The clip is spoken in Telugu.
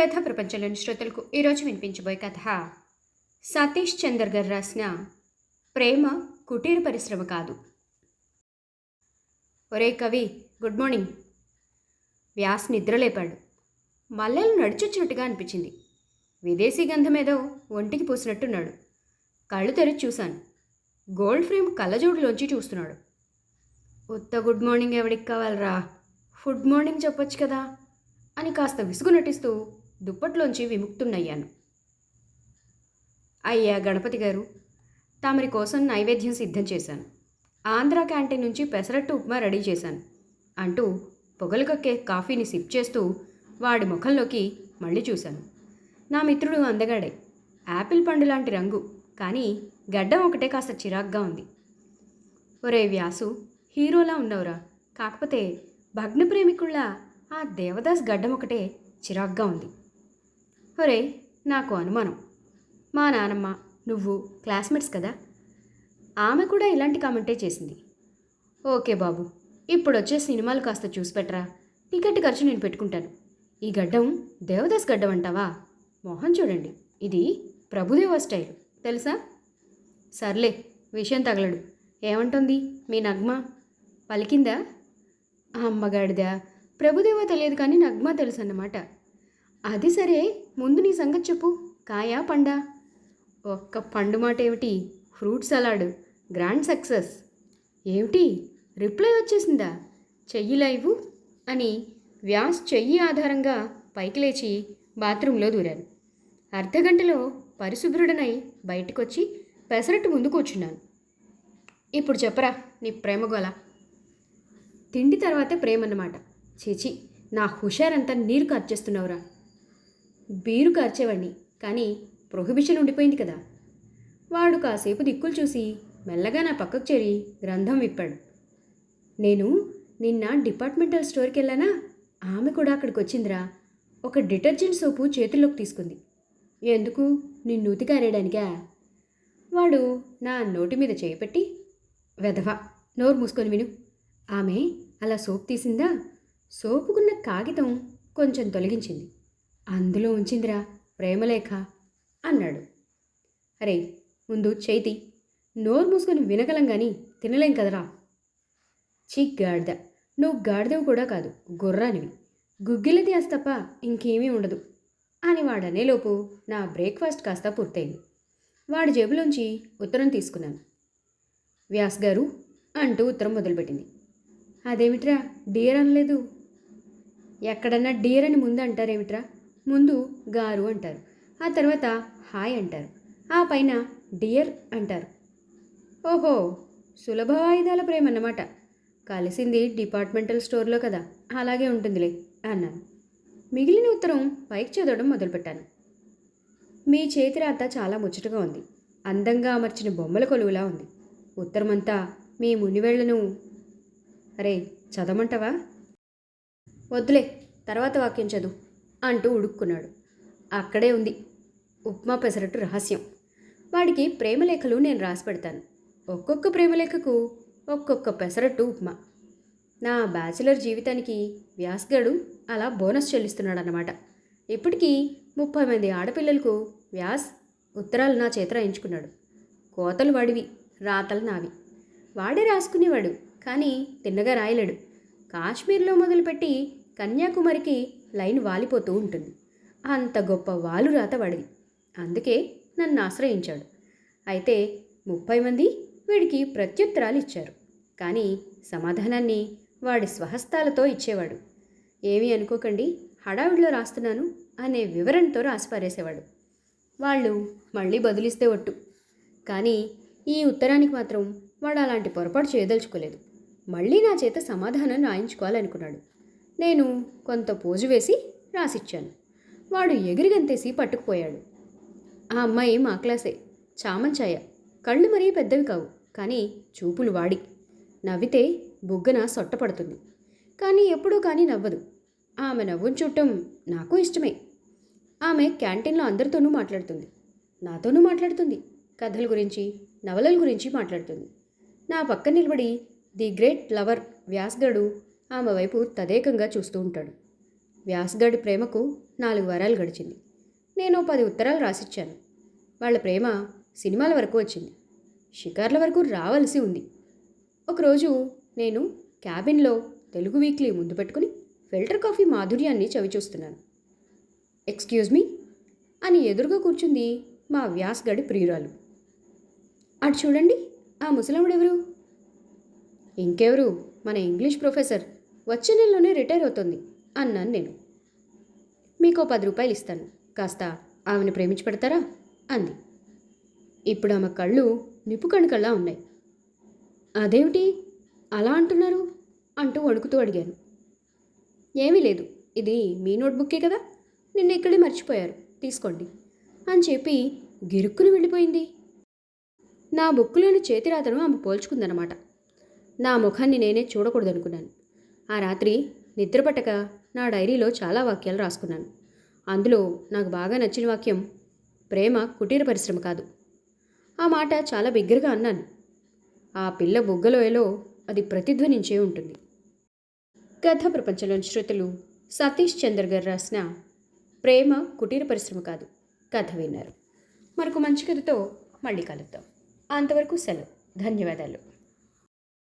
కథ ప్రపంచంలోని శ్రోతలకు ఈరోజు వినిపించబోయే కథ సతీష్ చందర్ గారు రాసిన ప్రేమ కుటీర పరిశ్రమ కాదు. ఒరే కవి గుడ్ మార్నింగ్. వ్యాస్ నిద్రలేపాడు మల్లెలు నడిచొచ్చినట్టుగా అనిపించింది. విదేశీ గంధం ఏదో ఒంటికి పూసినట్టున్నాడు. కళ్ళు తెరిచి చూశాను. గోల్డ్ ఫ్రేమ్ కళ్ళజోడులోంచి చూస్తున్నాడు. ఉత్త గుడ్ మార్నింగ్ ఎవడికి కావాలరా? ఫుడ్ మార్నింగ్ చెప్పొచ్చు కదా? అని కాస్త విసుగు నటిస్తూ దుప్పట్లోంచి విముక్తున్నయ్యాను అయ్యా గణపతి గారు తమరి కోసం నైవేద్యం సిద్ధం చేశాను. ఆంధ్ర క్యాంటీన్ నుంచి పెసరట్టు ఉప్మా రెడీ చేశాను అంటూ పొగలు కక్కే కాఫీని సిప్ చేస్తూ వాడి ముఖంలోకి మళ్ళీ చూశాను. నా మిత్రుడు అందగాడే. యాపిల్ పండు లాంటి రంగు కానీ గడ్డం ఒకటే కాస్త చిరాగ్గా ఉంది. ఒరే వ్యాసు హీరోలా ఉన్నవరా. కాకపోతే భగ్న ప్రేమికుళ్ళ ఆ దేవదాస్ గడ్డం ఒకటే చిరాగ్గా ఉంది. ఒరే నాకు అనుమానం. మా నానమ్మ నువ్వు క్లాస్మేట్స్ కదా? ఆమె కూడా ఇలాంటి కామెంటే చేసింది. ఓకే బాబు ఇప్పుడు వచ్చే సినిమాలు కాస్త చూసి పెట్టరా. టికెట్ ఖర్చు నేను పెట్టుకుంటాను. ఈ గడ్డం దేవదాస్ గడ్డం అంటావా? మొహం చూడండి. ఇది ప్రభుదేవ స్టైల్. తెలుసా? సర్లే విషయం తగలడు. ఏమంటుంది మీ నగ్మ? పలికిందా? అమ్మగాడిదా? ప్రభుదేవ తెలియదు కానీ నగ్మ తెలుసు అన్నమాట అది సరే. ముందు నీ సంగతి చెప్పు. కాయా పండా? ఒక్క పండు మాట ఏమిటి ఫ్రూట్ సలాడ్. Grand success. ఏమిటి? రిప్లై వచ్చేసిందా? చెయ్యి లైవు అని వ్యాస్ చెయ్యి ఆధారంగా పైకి లేచి బాత్రూంలో దూరాను అర్ధగంటలో పరిశుభ్రుడనై బయటకొచ్చి పెసరట్టు ముందు కూర్చున్నాను. ఇప్పుడు చెప్పరా నీ ప్రేమ గోల తిండి తర్వాతే ప్రేమ అన్నమాట చీచి నా హుషారంతా నీరు ఖర్చేస్తున్నావురా బీరు కార్చేవాణ్ణి. కానీ ప్రొహిబిషన్ ఉండిపోయింది కదా. వాడు కాసేపు దిక్కులు చూసి మెల్లగా నా పక్కకు చేరి గ్రంథం విప్పాడు. నేను నిన్న డిపార్ట్మెంటల్ స్టోర్కి వెళ్ళానా? ఆమె కూడా అక్కడికి వచ్చిందిరా. ఒక డిటర్జెంట్ సోపు చేతుల్లోకి తీసుకుంది. ఎందుకు? నిన్ను ఉతికారేయడానికా వాడు నా నోటి మీద చేయి వెధవా వెధవ నోరు మూసుకొని విను. ఆమె అలా సోప్ తీసిందా? సోపుకున్న కాగితం కొంచెం తొలగించింది. అందులో ఉంచిందిరా ప్రేమలేఖ అన్నాడు. అరే ముందు చేతి. నోరు మూసుకొని వినగలం కానీ తినలేం కదరా. చీ గాడిద. నువ్వు గాడిదవు కూడా కాదు గుర్రానివి. గుగ్గిల ఆస్త తప్ప ఇంకేమీ ఉండదు అని వాడనేలోపు నా బ్రేక్ఫాస్ట్ కాస్త పూర్తయింది. వాడి జేబులోంచి ఉత్తరం తీసుకున్నాను. వ్యాస్ గారు అంటూ ఉత్తరం మొదలుపెట్టింది. అదేమిట్రా డియర్ అనలేదు? ఎక్కడన్నా డియర్ అని ముందు అంటారేమిట్రా ముందు గారు అంటారు. ఆ తర్వాత హాయ్ అంటారు. ఆ పైన డియర్ అంటారు. ఓహో సులభ వాయిదాల ప్రేమ అన్నమాట కలిసింది డిపార్ట్మెంటల్ స్టోర్లో కదా అలాగే ఉంటుందిలే అన్నాను మిగిలిన ఉత్తరం పైకి చదవడం మొదలుపెట్టాను. మీ చేతి రాత చాలా ముచ్చటగా ఉంది. అందంగా అమర్చిన బొమ్మల కొలువులా ఉంది. ఉత్తరమంతా మీ మునివేళ్ళను అరే చదవమంటావా? వద్దులే తర్వాత వాక్యం చదువు. అంటూ ఉడుక్కున్నాడు. అక్కడే ఉంది. ఉప్మా పెసరట్టు రహస్యం. వాడికి ప్రేమలేఖలు నేను రాసి పెడతాను ఒక్కొక్క ప్రేమలేఖకు ఒక్కొక్క పెసరట్టు ఉప్మా. నా బ్యాచిలర్ జీవితానికి వ్యాస్గాడు అలా బోనస్ చెల్లిస్తున్నాడు అన్నమాట ఇప్పటికీ ముప్పై మంది ఆడపిల్లలకు వ్యాస్ ఉత్తరాలు నా చేత రాయించుకున్నాడు. కోతలు వాడివి రాతలు నావి. వాడే రాసుకునేవాడు కానీ తిన్నగా రాయలేడు. కాశ్మీర్లో మొదలుపెట్టి కన్యాకుమారికి లైన్ వాలిపోతూ ఉంటుంది. అంత గొప్ప వాలు రాత వాడిది. అందుకే నన్ను ఆశ్రయించాడు. అయితే ముప్పై మంది వీడికి ప్రత్యుత్తరాలు ఇచ్చారు. కానీ సమాధానాన్ని వాడి స్వహస్తాలతో ఇచ్చేవాడు. ఏమీ అనుకోకండి హడావిడిలో రాస్తున్నాను అనే వివరణతో రాసిపారేసేవాడు. వాళ్ళు మళ్ళీ బదులిస్తే ఒట్టు. కానీ ఈ ఉత్తరానికి మాత్రం వాడు అలాంటి పొరపాటు చేయదలుచుకోలేదు. మళ్ళీ నా చేత సమాధానం రాయించుకోవాలనుకున్నాడు. నేను కొంత పోజు వేసి రాసిచ్చాను. వాడు ఎగిరిగంతేసి పట్టుకుపోయాడు. ఆ అమ్మాయి మా క్లాసే. చామంచాయ. కళ్ళు మరీ పెద్దవి కావు కానీ చూపులు వాడి. నవ్వితే బుగ్గన సొట్టపడుతుంది. కానీ ఎప్పుడూ కానీ నవ్వదు. ఆమె నవ్వును చూడటం నాకు ఇష్టమే. ఆమె క్యాంటీన్లో అందరితోనూ మాట్లాడుతుంది. నాతోనూ మాట్లాడుతుంది. కథల గురించి నవలల గురించి మాట్లాడుతుంది. నా పక్క నిలబడి ది గ్రేట్ లవర్ వ్యాస్గడు ఆమె వైపు తదేకంగా చూస్తూ ఉంటాడు. వ్యాసగాడి ప్రేమకు నాలుగు వారాలు గడిచింది. నేను పది ఉత్తరాలు రాసిచ్చాను. వాళ్ళ ప్రేమ సినిమాల వరకు వచ్చింది. షికార్ల వరకు రావాల్సి ఉంది. ఒకరోజు నేను క్యాబిన్లో తెలుగు వీక్లీ ముందు పెట్టుకుని ఫిల్టర్ కాఫీ మాధుర్యాన్ని చవిచూస్తున్నాను. Excuse me? అని ఎదురుగా కూర్చుంది మా వ్యాస్గడి ప్రియురాలు. అటు చూడండి ఆ ముసలాముడెవరు ఇంకెవరు? మన ఇంగ్లీష్ ప్రొఫెసర్. వచ్చే నెలలోనే రిటైర్ అవుతుంది అన్నాను నేను. మీకు పది రూపాయలు ఇస్తాను. కాస్త ఆమెను ప్రేమించి పెడతారా? అంది. ఇప్పుడు ఆమె కళ్ళు నిప్పు కణుకల్లా ఉన్నాయి. అదేమిటి? అలా అంటున్నారు? అంటూ వణుకుతూ అడిగాను. ఏమీ లేదు. ఇది మీ నోట్బుక్కే కదా? నిన్న ఇక్కడే మర్చిపోయారు. తీసుకోండి. అని చెప్పి గిరుక్కుని వెళ్ళిపోయింది. నా బుక్కులోని చేతిరాతను ఆమె పోల్చుకుందనమాట. నా ముఖాన్ని నేనే చూడకూడదనుకున్నాను. ఆ రాత్రి నిద్రపట్టక నా డైరీలో చాలా వాక్యాలు రాసుకున్నాను. అందులో నాకు బాగా నచ్చిన వాక్యం ప్రేమ కుటీర పరిశ్రమ కాదు. ఆ మాట చాలా బిగ్గరగా అన్నాను. ఆ పిల్ల బుగ్గలోయలో అది ప్రతిధ్వనించే ఉంటుంది. కథ ప్రపంచంలోని శ్రోతలు సతీష్ చంద్ర గారు రాసిన ప్రేమ కుటీర పరిశ్రమ కాదు కథ విన్నారు. మరొక మంచి కథతో మళ్ళీ కలుద్దాం. అంతవరకు సెలవు. ధన్యవాదాలు.